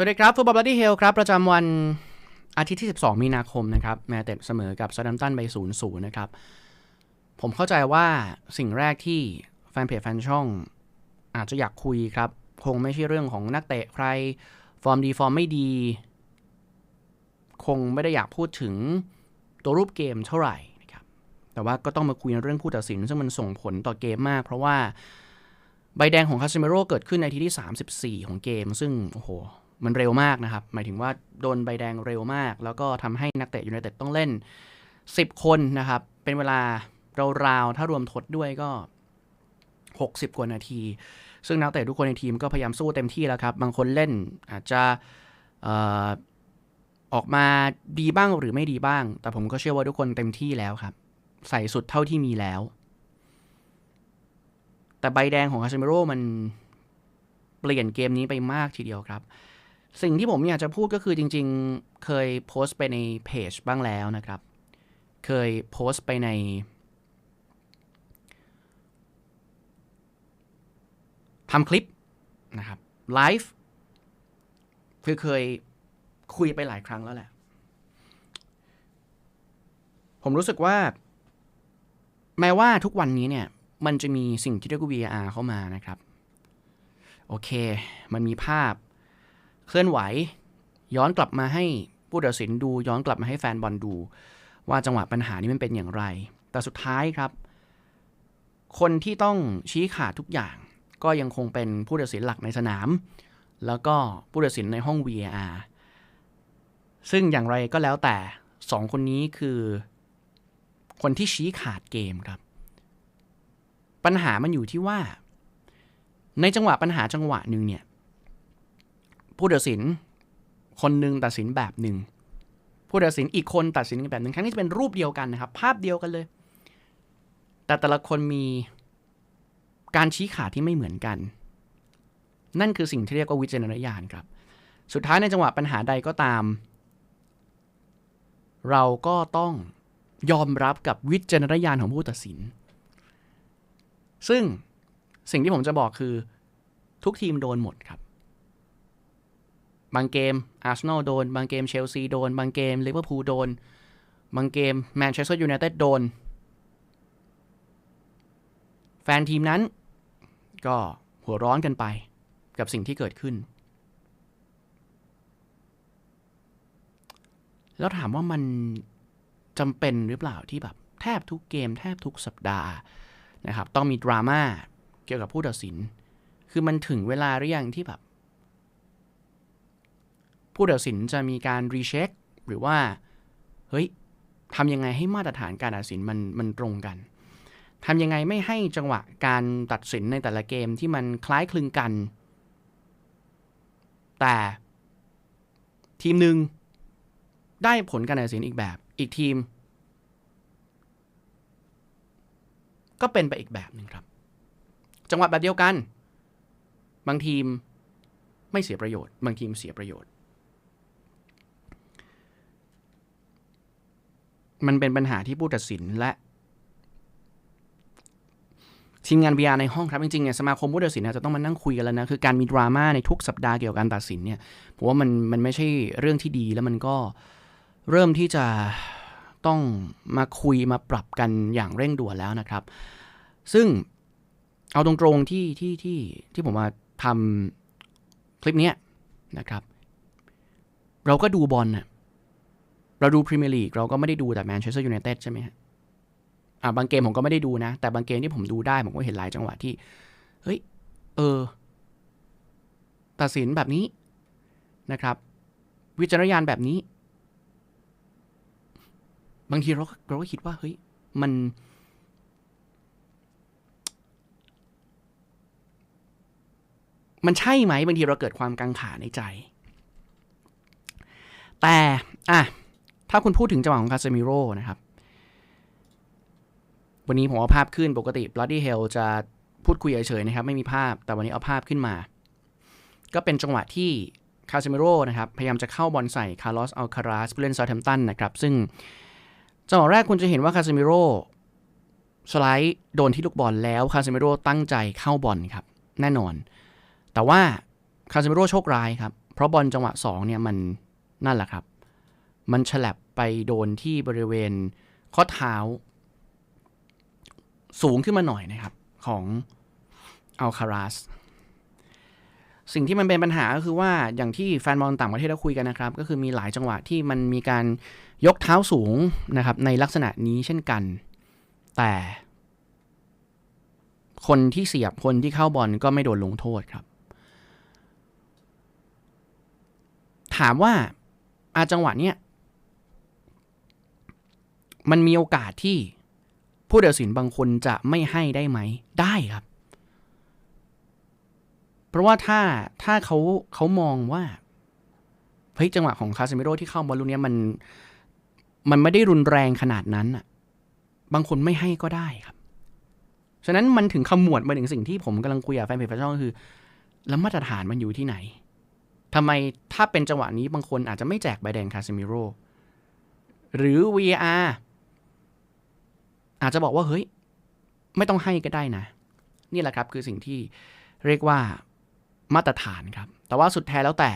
สวัสดีครับฟุตบอลบัตตี้เฮลครับ ประจำวันอาทิตย์ที่ 12 มีนาคมนะครับ แมตเต็เสมอกับซาดัมตันไป0-0นะครับ ผมเข้าใจว่าสิ่งแรกที่แฟนเพจแฟนช่อง อาจจะอยากคุยครับ คงไม่ใช่เรื่องของนักเตะใคร ฟอร์มดีฟอร์มไม่ดี คงไม่ได้อยากพูดถึงตัวรูปเกมเท่าไหร่นะครับ แต่ว่าก็ต้องมาคุยในเรื่องผู้ตัดสิน ซึ่งมันส่งผลต่อเกมมาก เพราะว่าใบแดงของคาซิเมโร่เกิดขึ้นในทีที่ 34 ของเกม ซึ่งโอ้โห มันเร็วมากนะครับ หมายถึงว่าโดนใบแดงเร็วมาก แล้วก็ทำให้นักเตะยูไนเต็ดต้องเล่น 10 คนนะครับ เป็นเวลาราวๆถ้ารวมทดด้วยก็ 60 กว่านาที ซึ่งนักเตะทุกคนในทีมก็พยายามสู้เต็มที่แล้วครับ บางคนเล่นอาจจะออออกมาดีบ้างหรือไม่ดีบ้าง แต่ผมก็เชื่อว่าทุกคนเต็มที่แล้วครับ ใส่สุดเท่าที่มีแล้ว แต่ใบแดงของคาเซมิโร่มันเปลี่ยนเกมนี้ไปมากทีเดียวครับ สิ่งที่ผมอยากจะพูดก็คือจริงๆ เคยโพสต์ไปในเพจบ้างแล้วนะครับ เคยโพสต์ไปใน ทำคลิปนะครับไลฟ์คือเคยคุยไปหลายครั้งแล้วแหละ ผมรู้สึกว่า แม้ว่าทุกวันนี้เนี่ย มันจะมีสิ่งที่เรียกว่า VR เข้ามานะครับ โอเค มันมีภาพ เคลื่อนไหว ย้อนกลับมาให้ผู้ตัดสินดู ย้อนกลับมาให้แฟนบอลดู ว่าจังหวะปัญหานี้มันเป็นอย่างไร แต่สุดท้ายครับ คนที่ต้องชี้ขาดทุกอย่าง ก็ยังคงเป็นผู้ตัดสินหลักในสนาม แล้วก็ผู้ตัดสินในห้อง VAR ซึ่งอย่างไรก็แล้วแต่สองคนนี้คือ คนที่ชี้ขาดเกมครับ ปัญหามันอยู่ที่ว่า ในจังหวะปัญหาจังหวะหนึ่งเนี่ย ผู้ตัดสิน คนหนึ่งตัดสินแบบหนึ่งผู้ตัดสินอีกคนตัดสินแบบหนึ่งครั้งนี้จะเป็นรูปเดียวกันนะครับ ภาพเดียวกันเลย แต่แต่ละคนมีการชี้ขาดที่ไม่เหมือนกัน นั่นคือสิ่งที่เรียกว่าวิจารณญาณครับ สุดท้ายในจังหวะปัญหาใดก็ตาม เราก็ต้องยอมรับกับวิจารณญาณของผู้ตัดสิน ซึ่งสิ่งที่ผมจะบอกคือทุกทีมโดนหมดครับ บางเกมอาร์เซนอลโดน บางเกมเชลซีโดน บางเกมลิเวอร์พูลโดน บางเกมแมนเชสเตอร์ยูไนเต็ดโดน แฟนทีมนั้น ก็หัวร้อนกันไปกับสิ่งที่เกิดขึ้น แล้วถามว่ามันจำเป็นหรือเปล่าที่แบบแทบทุกเกมแทบทุกสัปดาห์นะครับ ต้องมีดราม่าเกี่ยวกับผู้ตัดสิน คือมันถึงเวลาหรือยังที่แบบ ผู้ตัดสินจะมีการรีเช็คหรือว่าเฮ้ยทำยังไงให้มาตรฐานการตัดสินมันมันตรงกันทำยังไงไม่ให้จังหวะการตัดสินในแต่ละเกมที่มันคล้ายคลึงกัน แต่ทีมหนึ่งได้ผลการตัดสินอีกแบบ อีกทีม ก็เป็นไปอีกแบบหนึ่งครับ จังหวะแบบเดียวกัน บางทีมไม่เสียประโยชน์ บางทีมเสียประโยชน์ มันเป็นปัญหาที่ผู้ตัดสินและทีมงาน VR ในห้องครับ จริงๆเนี่ยสมาคมผู้ตัดสินอาจจะต้องมานั่งคุยกันแล้วนะ คือการมีดราม่าในทุกสัปดาห์เกี่ยวกับการตัดสินเนี่ยผมว่ามันมันไม่ใช่เรื่องที่ดีแล้วมันก็เริ่มที่จะต้องมาคุยมาปรับกันอย่างเร่งด่วนแล้วนะครับ ซึ่งเอาตรงๆที่ที่ที่ที่ผมมาทำคลิปนี้นะครับ เราก็ดูบอลน่ะ เราดูพรีเมียร์ลีกเราก็ไม่ได้ดูแต่แมนเชสเตอร์ยูไนเต็ดใช่ไหมฮะอ่าบางเกมผมก็ไม่ได้ดูนะ แต่บางเกมที่ผมดูได้ ผมก็เห็นหลายจังหวะที่ เฮ้ย เออ ตัดสินแบบนี้นะครับ วิจารณญาณแบบนี้ บางทีเราเราก็คิดว่า เฮ้ย มันมันใช่ไหมบางทีเราเกิดความกังขาในใจ แต่ อะ ถ้าคุณพูดถึงจังหวะของคาเซมิโร่นะครับ วันนี้ผมเอาภาพขึ้นปกติ Bloody Hell จะพูดคุยเฉยๆนะครับ ไม่มีภาพแต่วันนี้เอาภาพขึ้นมา ก็เป็นจังหวะที่คาเซมิโร่นะครับพยายามจะเข้าบอลใส่คาร์ลอสอัลคาราสผู้เล่นซาแทมตันนะครับ ซึ่งจังหวะแรกคุณจะเห็นว่าคาเซมิโร่สไลด์โดนที่ลูกบอลแล้วคาเซมิโร่ตั้งใจเข้าบอลครับ แน่นอน แต่ว่าคาเซมิโร่โชคร้ายครับ เพราะบอลจังหวะสองเนี่ยมันนั่นแหละครับ มันฉลับไปโดนที่บริเวณข้อเท้า สูงขึ้นมาหน่อยนะครับ ของอัลคาราสสิ่งที่มันเป็นปัญหาก็คือว่าอย่างที่แฟนบอลต่างประเทศเราคุยกันนะครับ ก็คือมีหลายจังหวะที่มันมีการยกเท้าสูงนะครับ ในลักษณะนี้เช่นกัน แต่ คนที่เสียบคนที่เข้าบอลก็ไม่โดนลงโทษครับ ถามว่าอาจังหวะเนี้ย มันมีโอกาสที่ผู้เดือดสินบางคนจะไม่ให้ได้ไหม ได้ครับ เพราะว่าถ้าถ้าเขาเขามองว่าเฮ้ยจังหวะของคาเมโร่ที่เข้าบอลลูกนี้มันมันไม่ได้รุนแรงขนาดนั้นอะบางคนไม่ให้ก็ได้ครับ ฉะนั้นมันถึงขมวดมาถึงสิ่งที่ผมกำลังคุยกับแฟนเพจแฟนช่องก็คือ แล้วมาตรฐานมันอยู่ที่ไหนทำไมถ้าเป็นจังหวะนี้บางคนอาจจะไม่แจกใบแดงคาเซมิโร่หรือ VR อาจจะบอกว่าเฮ้ย ไม่ต้องให้ก็ได้นะ นี่แหละครับคือสิ่งที่เรียกว่ามาตรฐานครับ แต่ว่าสุดแท้แล้วแต่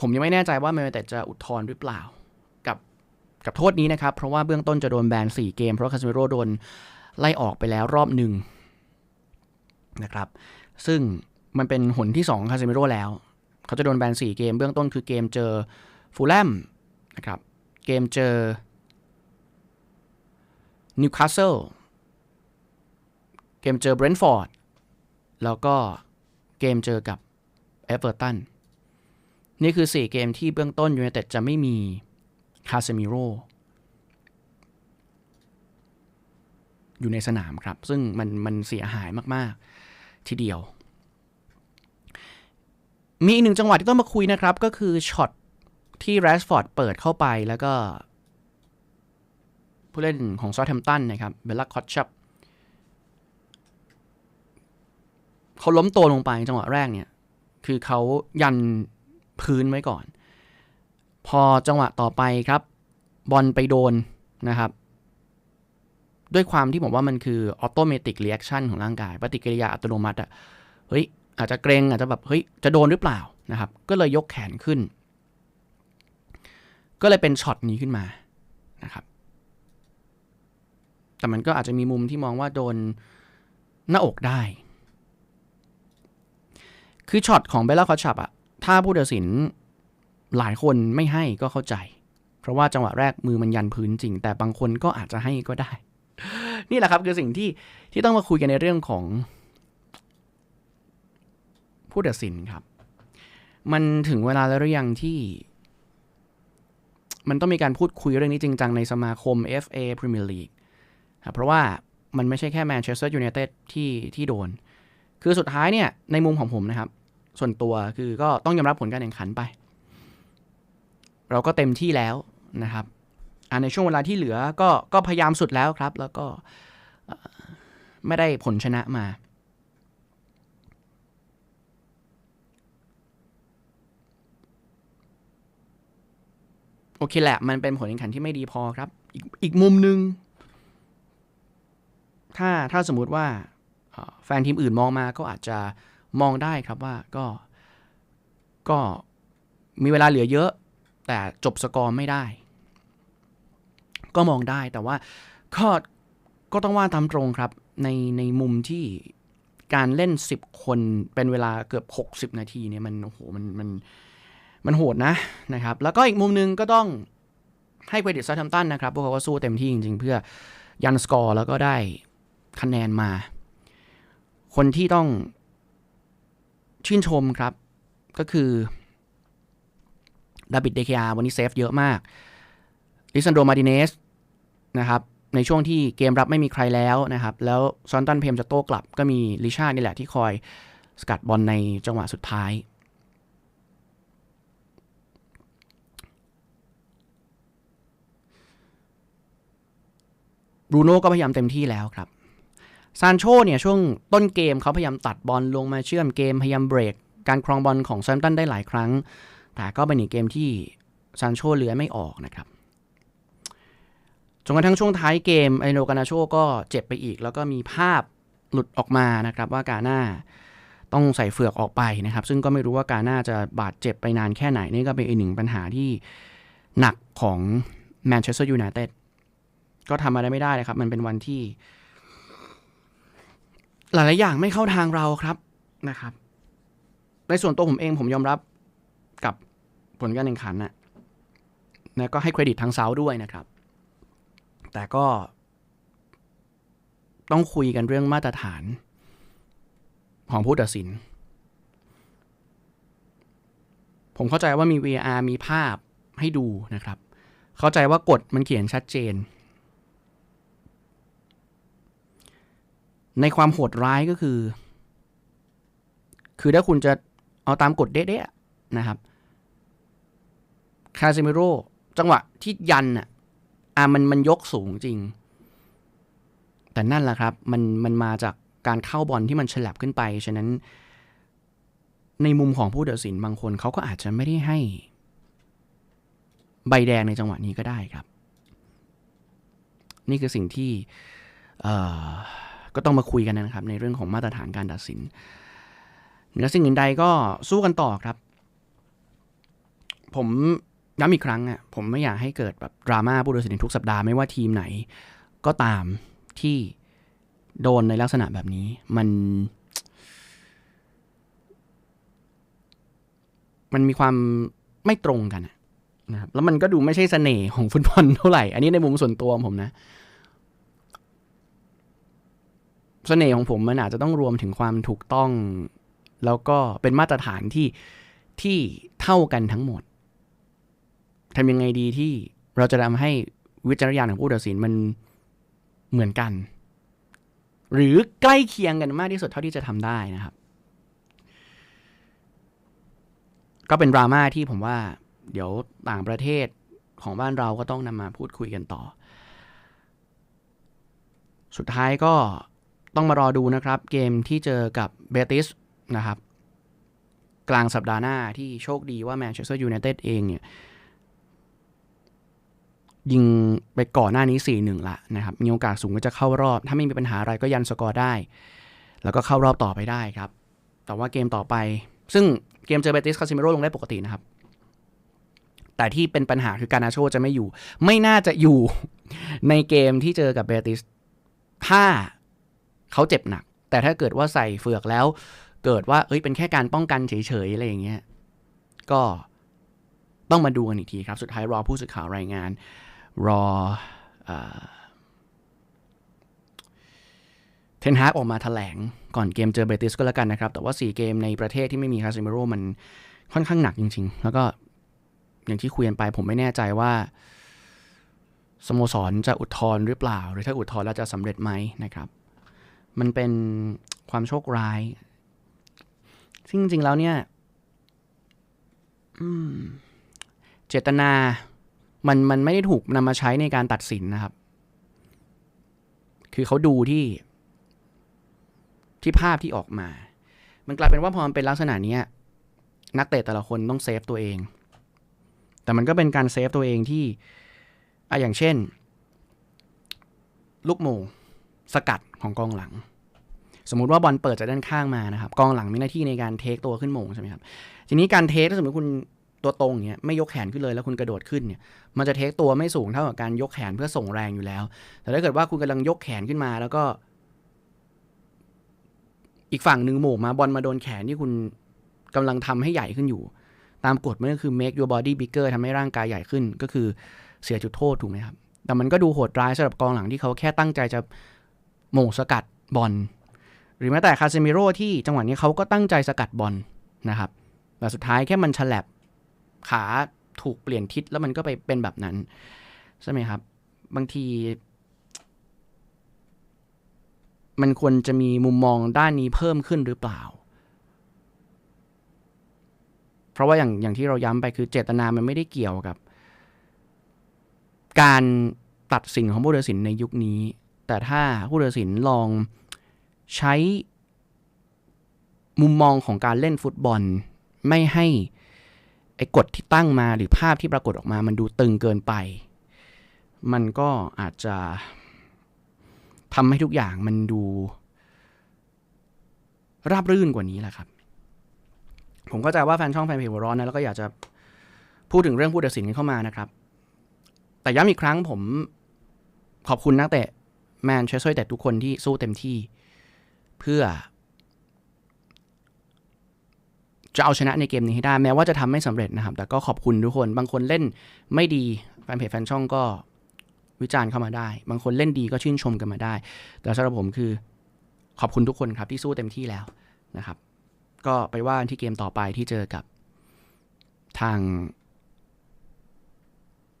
ผมยังไม่แน่ใจว่าแมนแต่จะอุทธรณ์หรือเปล่า กับกับโทษนี้นะครับ เพราะว่าเบื้องต้นจะโดนแบน 4 เกม เพราะคาซิเมโร่โดนไล่ออกไปแล้วรอบหนึ่งนะครับ ซึ่งมันเป็นหนที่ 2 คาซิเมโร่แล้ว เขาจะโดนแบน 4 เกม เบื้องต้นคือเกมเจอฟูลแลมนะครับ เกมเจอ นิวคาสเซิลเกมเจอเบรนท์ฟอร์ดแล้วก็เกมเจอกับเอเวอร์ตันนี่คือ 4 เกมที่เบื้องต้นยูไนเต็ดจะไม่มีคาเซมิโร่อยู่ในสนามครับ ซึ่งมันมันเสียหายมาก ๆ ทีเดียว มีอีกหนึ่งจังหวะที่ต้องมาคุยนะครับ ก็คือช็อตที่แรชฟอร์ดเปิดเข้าไปแล้วก็ ผู้เล่นของซอ t แฮมตันนะครับเบลล่าคอตชับเขาล้มตัวลงไปจังหวะแรกเนี่ย คือเขายันพื้นไว้ก่อน พอจังหวะต่อไปครับ บอลไปโดนนะครับ ด้วยความที่ผมว่ามันคือออโตเมติกเรีแอคชั่นของร่างกาย ปฏิกิริยาอัตโนมัติอะเฮ้ย อาจจะเกรงอาจจะแบบ เฮ้ย จะโดนหรือเปล่านะครับ ก็เลยยกแขนขึ้น ก็เลยเป็นช็อตนี้ขึ้นมานะครับ แต่มันก็อาจจะมีมุมที่มองว่าโดนหน้าอกได้ คือช็อตของเบลล่าคอชับอะถ้าผู้ตัดสินหลายคนไม่ให้ก็เข้าใจ เพราะว่าจังหวะแรกมือมันยันพื้นจริง แต่บางคนก็อาจจะให้ก็ได้ นี่แหละครับคือสิ่งที่ที่ต้องมาคุยกันในเรื่องของ ผู้ตัดสินครับ มันถึงเวลาแล้วหรือยังที่ มันต้องมีการพูดคุยเรื่องนี้จริงจังในสมาคม FA Premier League เพราะว่ามันไม่ใช่แค่แมนเชสเตอร์ยูไนเต็ดที่ที่โดน คือสุดท้ายเนี่ย ในมุมของผมนะครับ ส่วนตัวคือก็ต้องยอมรับผลการแข่งขันไป เราก็เต็มที่แล้วนะครับในช่วงเวลาที่เหลือก็ก็พยายามสุดแล้วครับ แล้วก็ไม่ได้ผลชนะมา โอเคแหละ มันเป็นผลแข่งขันที่ไม่ดีพอครับ อีกอีกมุมหนึ่ง ถ้าถ้าสมมุติว่าแฟนทีมอื่นมองมาก็อาจจะมองได้ครับว่าก็ก็มีเวลาเหลือเยอะ แต่จบสกอร์ไม่ได้ ก็มองได้แต่ว่าก็ก็ต้องว่าตามตรงครับ ในในมุมที่การเล่น 10 คนเป็นเวลาเกือบ 60 นาทีเนี่ยมันโอ้โหมันมันมันโหดนะนะครับ แล้วก็อีกมุมนึงก็ต้องให้เครดิตซาทัมตันนะครับ พวกเขาก็สู้เต็มที่จริงๆ เพื่อยันสกอร์แล้วก็ได้ คะแนนมา คนที่ต้องชื่นชมครับ ก็คือดาบิดเดคยาวันนี้เซฟเยอะมากลิซันโดมาดิเนสนะครับในช่วงที่เกมรับไม่มีใครแล้วนะครับ แล้วซอนตันเพมจะโต้กลับก็มีลิชานี่แหละที่คอยสกัดบอลในจังหวะสุดท้าย บรูโน่ก็พยายามเต็มที่แล้วครับ ซานโชเนี่ยช่วงต้นเกมเขาพยายามตัดบอลลงมาเชื่อมเกมพยายามเบรก การครองบอลของซัมตันได้หลายครั้ง แต่ก็เป็นอีกเกมที่ซานโชเลือไม่ออกนะครับจนกระทั่งช่วงท้ายเกมไอโนกานาโชก็เจ็บไปอีก แล้วก็มีภาพหลุดออกมานะครับว่ากาหน้าต้องใส่เฟือกออกไปนะครับ ซึ่งก็ไม่รู้ว่าการน่าจะบาดเจ็บไปนานแค่ไหน นี่ก็เป็นอีกหนึ่งปัญหาที่หนักของแมนเชสเตอร์ยูไนเต็ดก็ทำอะไรไม่ได้เลยครับ มันเป็นวันที่ หลายๆอย่างไม่เข้าทางเราครับนะครับ ในส่วนตัวผมเองผมยอมรับกับผลการแข่งขันนะนะก็ให้เครดิตทางเซาด้วยนะครับ แต่ก็ ต้องคุยกันเรื่องมาตรฐาน ของผู้ตัดสิน ผมเข้าใจว่ามี VR มีภาพให้ดูนะครับ เข้าใจว่ากฎมันเขียนชัดเจน ในความโหดร้ายก็คือ คือถ้าคุณจะเอาตามกฎเด๊ะๆนะครับ คาซิเมโรจังหวะที่ยันอะอะมันมันยกสูงจริง แต่นั่นแหละครับ มันมันมาจากการเข้าบอลที่มันฉลับขึ้นไป ฉะนั้น ในมุมของผู้ตัดสินบางคนเขาก็อาจจะไม่ได้ให้ ใบแดงในจังหวะนี้ก็ได้ครับ นี่คือสิ่งที่เออ ก็ต้องมาคุยกันนะครับ ในเรื่องของมาตรฐานการตัดสินเหนือสิ่งอื่นใดก็สู้กันต่อครับ ผมย้ำอีกครั้งอะผมไม่อยากให้เกิดแบบดราม่าผู้ตัดสินทุกสัปดาห์ไม่ว่าทีมไหน ก็ตามที่โดนในลักษณะแบบนี้ มัน มันมีความไม่ตรงกันนะครับแล้วมันก็ดูไม่ใช่เสน่ห์ของฟุตบอลเท่าไหร่ อันนี้ในมุมส่วนตัวผมนะ เสน่ห์ของผมมันอาจจะต้องรวมถึงความถูกต้อง แล้วก็เป็นมาตรฐานที่ที่เท่ากันทั้งหมดทำยังไงดีที่เราจะทำให้วิจารณญาณของผู้ตัดสินมันเหมือนกัน หรือใกล้เคียงกันมากที่สุดเท่าที่จะทำได้นะครับ ก็เป็นดราม่าที่ผมว่า เดี๋ยวต่างประเทศของบ้านเราก็ต้องนำมาพูดคุยกันต่อ สุดท้ายก็ ต้องมารอดูนะครับ เกมที่เจอกับเบติสนะครับ กลางสัปดาห์หน้าที่โชคดีว่าแมนเชสเตอร์ยูไนเต็ดเองเนี่ย ยิงไปก่อนหน้านี้ 4-1 ละนะครับ มีโอกาสสูงว่าจะเข้ารอบ ถ้าไม่มีปัญหาอะไรก็ยันสกอร์ได้ แล้วก็เข้ารอบต่อไปได้ครับ แต่ว่าเกมต่อไป ซึ่งเกมเจอเบติสคาซิเมโรลงได้ปกตินะครับแต่ที่เป็นปัญหาคือการาโชจะไม่อยู่ ไม่น่าจะอยู่ในเกมที่เจอกับเบติสถ้า เขาเจ็บหนัก แต่ถ้าเกิดว่าใส่เฟือกแล้ว เกิดว่าเอ้ยเป็นแค่การป้องกันเฉยๆอะไรอย่างเงี้ยก็ต้องมาดูกันอีกทีครับ สุดท้ายรอผู้สื่อข่าวรายงาน รอเทนฮากออกมาถแถลงก่อนเกมเจอเบติสก็แล้วกันนะครับ แต่ว่า 4 เกมในประเทศที่ไม่มีคาซิเมโรมันค่อนข้างหนักจริง ๆ แล้วก็อย่างที่คุยกันไปผมไม่แน่ใจว่า สโมสรจะอุทธรณ์หรือเปล่า หรือถ้าอุทธรณ์แล้วจะสำเร็จไหมนะครับ มันเป็นความโชคร้าย ซึ่งจริงๆแล้วเนี่ยเจตนา มันมันไม่ได้ถูกนำมาใช้ในการตัดสินนะครับ คือเขาดูที่ที่ภาพที่ออกมา มันกลายเป็นว่าพอมันเป็นลักษณะนี้นักเตะแต่ละคนต้องเซฟตัวเอง แต่มันก็เป็นการเซฟตัวเองที่อะอย่างเช่น ลูกโมง สกัดของกองหลัง สมมุติว่าบอลเปิดจากด้านข้างมานะครับ กองหลังมีหน้าที่ในการเทคตัวขึ้นมงใช่ไหมครับ ทีนี้การเทคถ้าสมมติคุณตัวตรงเนี่ยไม่ยกแขนขึ้นเลยแล้วคุณกระโดดขึ้นเนี่ยมันจะเทคตัวไม่สูงเท่ากับการยกแขนเพื่อส่งแรงอยู่แล้ว แต่ถ้าเกิดว่าคุณกำลังยกแขนขึ้นมาแล้วก็ อีกฝั่งหนึ่งโหมมาบอลมาโดนแขนที่คุณกำลังทำให้ใหญ่ขึ้นอยู่ ตามกฎมันก็คือ make your body bigger ทำให้ร่างกายใหญ่ขึ้นก็คือเสียจุดโทษถูกไหมครับ แต่มันก็ดูโหดร้ายสำหรับกองหลังที่เขาแค่ตั้งใจจะ โมงสกัดบอลหรือแม้แต่คาเซมิโร่ที่จังหวะนี้เขาก็ตั้งใจสกัดบอลนะครับแต่สุดท้ายแค่มันฉลับขาถูกเปลี่ยนทิศแล้วมันก็ไปเป็นแบบนั้น ใช่ไหมครับ บางที มันควรจะมีมุมมองด้านนี้เพิ่มขึ้นหรือเปล่า เพราะว่าอย่างอย่างที่เราย้ำไปคือเจตนามันไม่ได้เกี่ยวกับ การตัดสินของผู้ตัดสินในยุคนี้ แต่ถ้าผู้ตัดสินลองใช้มุมมองของการเล่นฟุตบอล ไม่ให้ไอ้กฎที่ตั้งมาหรือภาพที่ปรากฏออกมามันดูตึงเกินไป มันก็อาจจะทำให้ทุกอย่างมันดูราบรื่นกว่านี้แหละครับ ผมเข้าใจว่าแฟนช่องแฟนเพจหัวร้อนนะแล้วก็อยากจะพูดถึงเรื่องผู้ตัดสินกันเข้ามานะครับ แต่ย้ำอีกครั้งผมขอบคุณนักเตะ แมนเชสเตอร์แต่ทุกคนที่สู้เต็มที่ เพื่อ จะเอาชนะในเกมนี้ให้ได้ แม้ว่าจะทำไม่สำเร็จนะครับ แต่ก็ขอบคุณทุกคน บางคนเล่นไม่ดีแฟนเพจแฟนช่องก็วิจารณ์เข้ามาได้ บางคนเล่นดีก็ชื่นชมกันมาได้ แต่สำหรับผมคือขอบคุณทุกคนครับที่สู้เต็มที่แล้วนะครับ ก็ไปว่ากันที่เกมต่อไปที่เจอกับทาง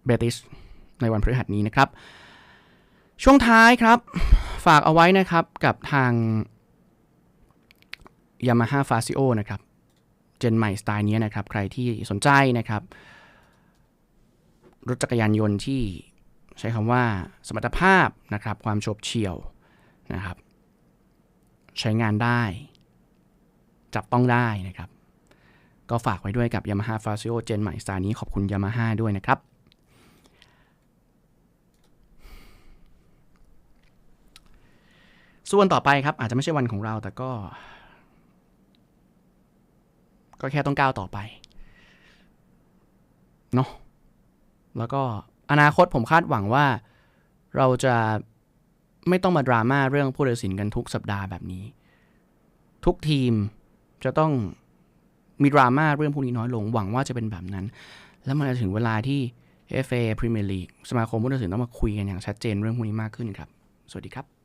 เบติสในวันพฤหัสนี้นะครับ ช่วงท้ายครับ ฝากเอาไว้นะครับกับทาง Yamaha f a s i o นะครับ เจนใหม่สไตล์นี้นะครับ ใครที่สนใจนะครับ รถจักรยานยนต์ที่ใช้คำว่าสมรรถภาพนะครับ ความโฉบเฉี่ยวนะครับ ใช้งานได้ จับต้องได้นะครับ ก็ฝากไว้ด้วยกับ Yamaha f a s i o เจนใหม่สไตล์นี้ขอบคุณ Yamaha ด้วยนะครับ ส่วนต่อไปครับ อาจจะไม่ใช่วันของเราแต่ก็ ก็แค่ต้องก้าวต่อไปเนาะแล้วก็อนาคตผมคาดหวังว่าเราจะไม่ต้องมาดราม่าเรื่องผู้ตัดสินกันทุกสัปดาห์แบบนี้ ทุกทีมจะต้องมีดราม่าเรื่องพวกนี้น้อยลง หวังว่าจะเป็นแบบนั้น แล้วมันจะถึงเวลาที่ FA Premier League สมาคมผู้ตัดสินต้องมาคุยกันอย่างชัดเจนเรื่องพวกนี้มากขึ้นครับ สวัสดีครับ